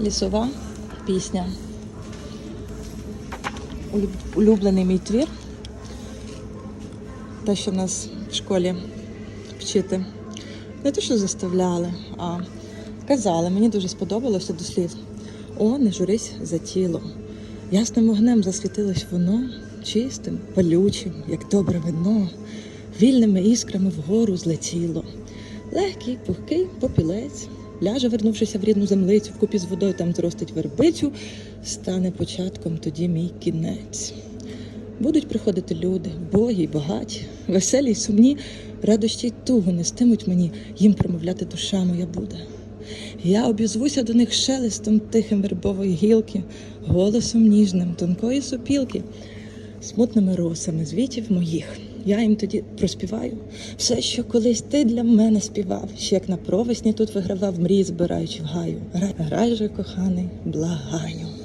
Лісова пісня. Улюблений мій твір. Те, що нас в школі вчити. Не те, що заставляли, а казали. Мені дуже сподобалося до слів. О, не журись за тіло. Ясним вогнем засвітилось воно, чистим, палючим, як добре вино, вільними іскрами вгору злетіло. Легкий, пухкий попілець, ляже, вернувшися в рідну землицю, вкупі з водою там зростить вербицю, стане початком тоді мій кінець. Будуть приходити люди, богі й багаті, веселі й сумні, радощі й тугу нестимуть мені, їм промовляти душа моя буде. Я обізвуся до них шелестом тихим вербової гілки, голосом ніжним, тонкої сопілки, смутними росами звітів моїх. Я їм тоді проспіваю все, що колись ти для мене співав, ще як на провесні тут вигравав, мрії збираючи в гаю. Рай же, коханий, благаю.